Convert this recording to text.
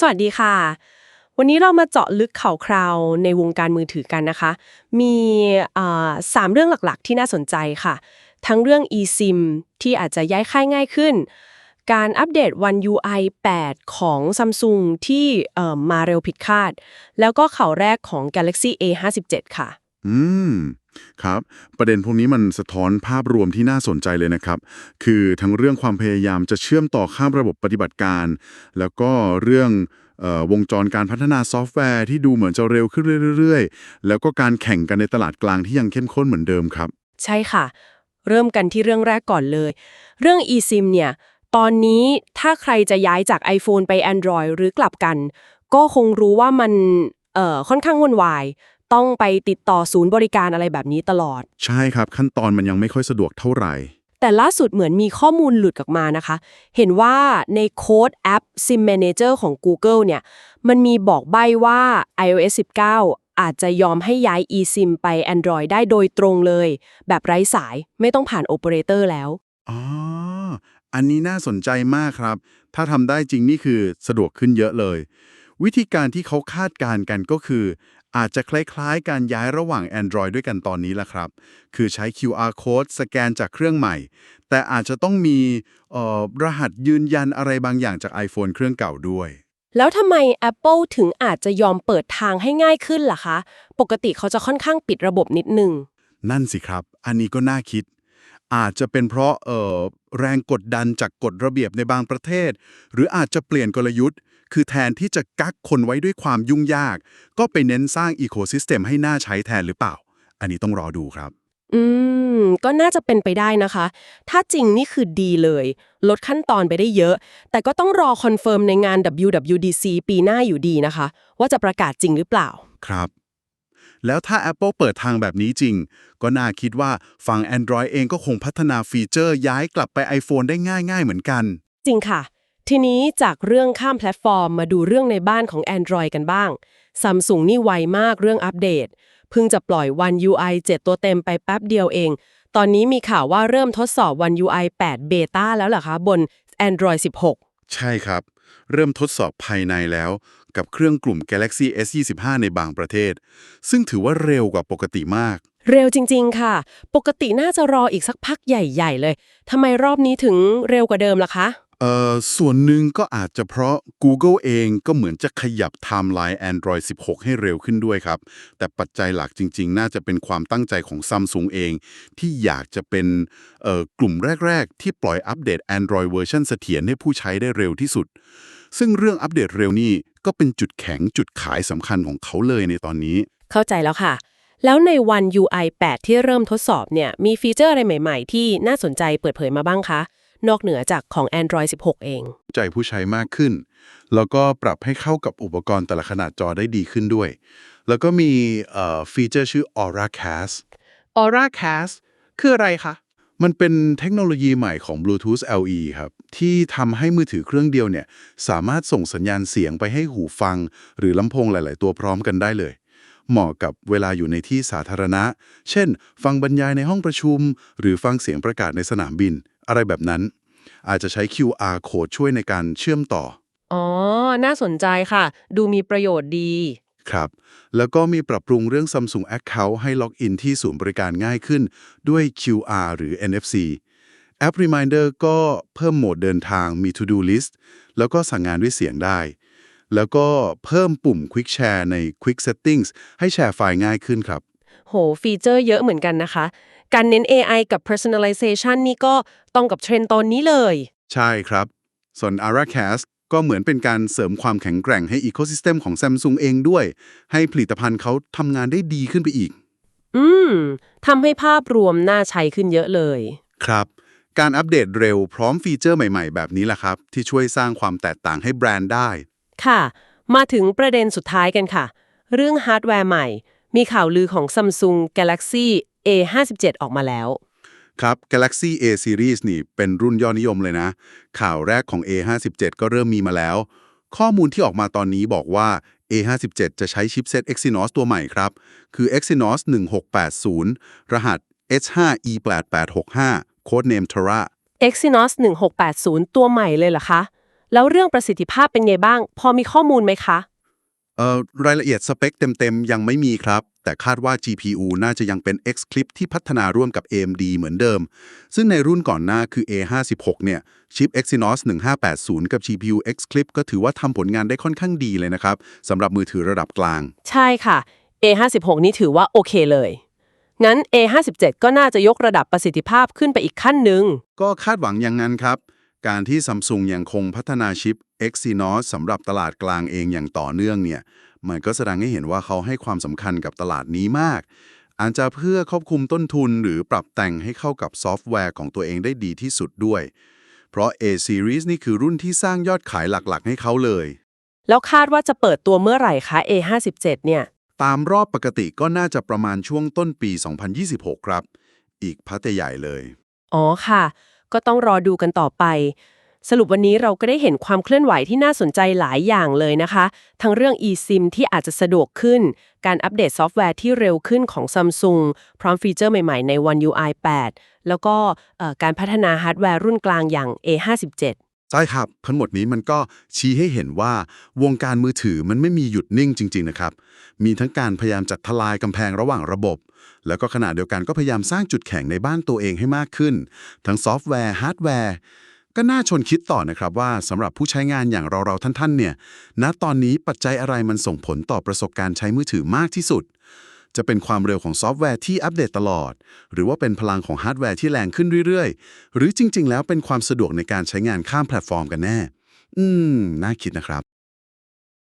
สวัสดีค่ะ วันนี้เรามาเจาะลึกข่าวคราวในวงการมือถือกันนะคะ มีสามเรื่องหลักๆ ที่น่าสนใจค่ะ ทั้งเรื่อง eSIM ที่อาจจะย้ายค่ายง่ายขึ้น การอัปเดต One UI 8 ของ Samsung ที่มาเร็วผิดคาด แล้วก็ข่าวแรกของ Galaxy A57 ค่ะ อืม ครับ ประเด็นพวกนี้มันสะท้อนภาพรวมที่น่าสนใจเลยนะครับ คือทั้งเรื่องความพยายามจะเชื่อมต่อข้ามระบบปฏิบัติการ แล้วก็เรื่องออวงจรการพัฒนาซอฟต์แวร์ที่ดูเหมือนจะเร็วขึ้นเรื่อยๆ แล้วก็การแข่งกันในตลาดกลางที่ยังเข้มข้นเหมือนเดิมครับ ใช่ค่ะ เริ่มกันที่เรื่องแรกก่อนเลย เรื่อง eSIM เนี่ย ตอนนี้ถ้าใครจะย้ายจาก iPhone ไป Android หรือกลับกัน ก็คงรู้ว่ามันค่อนข้างวุ่นวาย ต้องไปติดต่อศูนย์บริการอะไรแบบนี้ตลอด ใช่ครับ ขั้นตอนมันยังไม่ค่อยสะดวกเท่าไหร่ แต่ล่าสุดเหมือนมีข้อมูลหลุดออกมานะคะ เห็นว่าในโค้ดแอป SIM Manager ของ Google เนี่ย มันมีบอกใบ้ว่า iOS 19 อาจจะยอมให้ย้าย eSIM ไป Android ได้โดยตรงเลย แบบไร้สายไม่ต้องผ่านโอเปอเรเตอร์แล้วอ๋ออันนี้น่าสนใจมากครับ ถ้าทำได้จริงนี่คือสะดวกขึ้นเยอะเลย วิธีการที่เขาคาดการณ์กันก็คือ อาจจะคล้ายๆ การย้ายระหว่าง Android ด้วยกันตอนนี้แหละครับ คือใช้ QR code สแกนจากเครื่องใหม่ แต่อาจจะต้องมีเอ่อรหัสยืนยันอะไรบางอย่างจาก iPhone เครื่องเก่าด้วย แล้วทำไม Apple ถึงอาจจะยอมเปิดทางให้ง่ายขึ้นล่ะคะ ปกติเขาจะค่อนข้างปิดระบบนิดนึง นั่นสิครับ อันนี้ก็น่าคิด อาจจะเป็นเพราะเอ่อแรงกดดันจากกฎระเบียบในบางประเทศ หรืออาจจะเปลี่ยนกลยุทธ์ คือแทนที่จะกักคนไว้ด้วยความยุ่งยาก ก็ไปเน้นสร้างอีโคซิสเต็มให้น่าใช้แทนหรือเปล่า อันนี้ต้องรอดูครับ อืม ก็น่าจะเป็นไปได้นะคะ ถ้าจริงนี่คือดีเลย ลดขั้นตอนไปได้เยอะ แต่ก็ต้องรอคอนเฟิร์มในงาน WWDC ปีหน้าอยู่ดีนะคะ ว่าจะประกาศจริงหรือเปล่า ครับแล้วถ้า Apple เปิดทางแบบนี้จริง ก็น่าคิดว่าฝั่ง Android เองก็คงพัฒนาฟีเจอร์ย้ายกลับไป iPhone ได้ง่าย ๆ เหมือนกัน จริงค่ะ ทีนี้จากเรื่องข้ามแพลตฟอร์มมาดูเรื่องในบ้านของ Android กันบ้าง Samsung นี่ไวมากเรื่องอัปเดต เพิ่งจะปล่อย One UI 7 ตัวเต็มไปแป๊บเดียวเอง ตอนนี้มีข่าวว่าเริ่มทดสอบ One UI 8 Beta แล้วเหรอคะบน Android 16 ใช่ครับ เริ่มทดสอบภายในแล้ว กับเครื่องกลุ่ม Galaxy S25 ในบางประเทศ ซึ่งถือว่าเร็วกว่าปกติมาก เร็วจริง ๆ ค่ะ ปกติน่าจะรออีกสักพักใหญ่ ๆ เลยทำไมรอบนี้ถึงเร็วกว่าเดิมล่ะคะเอ่อส่วนหนึ่งก็อาจจะเพราะ Google เองก็เหมือนจะขยับไทม์ไลน์ Android 16 ให้เร็วขึ้นด้วยครับ แต่ปัจจัยหลักจริง ๆ น่าจะเป็นความตั้งใจของ Samsung เอง ที่อยากจะเป็นกลุ่มแรก ๆ ที่ปล่อยอัปเดต Android เวอร์ชันเสถียรให้ผู้ใช้ได้เร็วที่สุด ซึ่งเรื่องอัปเดตเร็วนี่ก็เป็นจุดแข็งจุดขายสำคัญของเขาเลยในตอนนี้ เข้าใจแล้วค่ะ แล้วใน One UI 8 ที่เริ่มทดสอบเนี่ยมีฟีเจอร์อะไรใหม่ ๆ ที่น่าสนใจเปิดเผยมาบ้างคะ นอกเหนือจากของ Android 16 เอง ใจผู้ใช้มากขึ้น แล้วก็ปรับให้เข้ากับอุปกรณ์แต่ละขนาดจอได้ดีขึ้นด้วย แล้วก็มีเอ่อฟีเจอร์ชื่อ Aura Cast Aura Cast คืออะไรคะ มันเป็นเทคโนโลยีใหม่ของ Bluetooth LE ครับ ที่ทำให้มือถือเครื่องเดียวเนี่ย สามารถส่งสัญญาณเสียงไปให้หูฟัง หรือลำโพงหลาย ๆ ตัวพร้อมกันได้เลย เหมาะกับเวลาอยู่ในที่สาธารณะ เช่น ฟังบรรยายในห้องประชุม หรือฟังเสียงประกาศในสนามบิน อะไรแบบนั้น อาจจะใช้ QR code ช่วยในการเชื่อมต่อ อ๋อ น่าสนใจค่ะ ดูมีประโยชน์ดี ครับ แล้วก็มีปรับปรุงเรื่อง Samsung Account ให้ล็อกอินที่ศูนย์บริการง่ายขึ้นด้วย QR หรือ NFC แอป Reminder ก็เพิ่มโหมดเดินทางมี To Do List แล้วก็สั่งงานด้วยเสียงได้ แล้วก็เพิ่มปุ่ม Quick Share ใน Quick Settings ให้แชร์ไฟล์ง่ายขึ้นครับ โห ฟีเจอร์เยอะเหมือนกันนะคะ การเน้น AI กับ personalization นี่ก็ต้องกับเทรนด์ตอนนี้เลย ใช่ครับ ส่วน Aracast ก็เหมือนเป็นการเสริมความแข็งแกร่งให้ Ecosystem ของ Samsung เองด้วย ให้ผลิตภัณฑ์เขาทำงานได้ดีขึ้นไปอีก อืมทำให้ภาพรวมน่าใช้ขึ้นเยอะเลย ครับ การอัปเดตเร็วพร้อมฟีเจอร์ใหม่ๆ แบบนี้แหละครับ ที่ช่วยสร้างความแตกต่างให้แบรนด์ได้ ค่ะ มาถึงประเด็นสุดท้ายกันค่ะ เรื่องฮาร์ดแวร์ใหม่ มีข่าวลือของ Samsung Galaxy A57 ออกมาแล้ว ครับ Galaxy A Series นี่เป็นรุ่นยอดนิยมเลยนะ ข่าวแรกของ A57 ก็เริ่มมีมาแล้ว ข้อมูลที่ออกมาตอนนี้บอกว่า A57 จะใช้ชิปเซต Exynos ตัวใหม่ครับ คือ Exynos 1680 รหัส H5E8865 โค้ดเนม Terra Exynos 1680 ตัวใหม่เลยเหรอคะ แล้วเรื่องประสิทธิภาพเป็นไงบ้าง พอมีข้อมูลไหมคะ เอ่อรายละเอียดสเปคเต็มๆ ยังไม่มีครับ แต่คาดว่า GPU น่าจะยังเป็น X-Clip ที่พัฒนาร่วมกับ AMD เหมือนเดิม ซึ่งในรุ่นก่อนหน้าคือ A56 เนี่ย ชิป Exynos 1580 กับ GPU X-Clip ก็ถือว่าทำผลงานได้ค่อนข้างดีเลยนะครับสำหรับมือถือระดับกลาง ใช่ค่ะ A56 นี่ถือว่าโอเคเลยงั้น A57 ก็น่าจะยกระดับประสิทธิภาพขึ้นไปอีกขั้นหนึ่ง ก็คาดหวังอย่างนั้นครับ การที่ซัมซุงยังคงพัฒนาชิป Exynos สำหรับตลาดกลางเองอย่างต่อเนื่องเนี่ย มันก็แสดงให้เห็นว่าเขาให้ความสำคัญกับตลาดนี้มาก อาจจะเพื่อควบคุมต้นทุนหรือปรับแต่งให้เข้ากับซอฟต์แวร์ของตัวเองได้ดีที่สุดด้วย เพราะ A Series นี่คือรุ่นที่สร้างยอดขายหลักๆ ให้เขาเลย แล้วคาดว่าจะเปิดตัวเมื่อไหร่คะ A57 เนี่ย ตามรอบปกติก็น่าจะประมาณช่วงต้นปี 2026 ครับ อีกพักใหญ่เลย อ๋อค่ะ ก็ต้องรอดูกันต่อไป สรุปวันนี้เราก็ได้เห็นความเคลื่อนไหวที่น่าสนใจหลายอย่างเลยนะคะ ทั้งเรื่อง eSIM ที่อาจจะสะดวกขึ้น การอัปเดตซอฟต์แวร์ที่เร็วขึ้นของ Samsung พร้อมฟีเจอร์ใหม่ๆใน One UI 8 แล้วก็การพัฒนาฮาร์ดแวร์รุ่นกลางอย่าง A57 ใช่ครับทั้งหมดนี้มันก็ชี้ให้เห็นว่าวงการมือถือมันไม่มีหยุดนิ่งจริง ๆ นะครับ มีทั้งการพยายามจัดทลายกำแพงระหว่างระบบ แล้วก็ขณะเดียวกันก็พยายามสร้างจุดแข็งในบ้านตัวเองให้มากขึ้น ทั้งซอฟต์แวร์ฮาร์ดแวร์ ก็น่าชวนคิดต่อนะครับว่าสำหรับผู้ใช้งานอย่างเราๆท่านๆเนี่ยณตอนนี้ปัจจัยอะไรมันส่งผลต่อประสบการณ์ใช้มือถือมากที่สุด จะเป็นความเร็วของซอฟต์แวร์ที่อัปเดตตลอด หรือว่าเป็นพลังของฮาร์ดแวร์ที่แรงขึ้นเรื่อยๆ หรือจริง ๆ แล้วเป็นความสะดวกในการใช้งานข้ามแพลตฟอร์มกันแน่ อืม น่าคิดนะครับ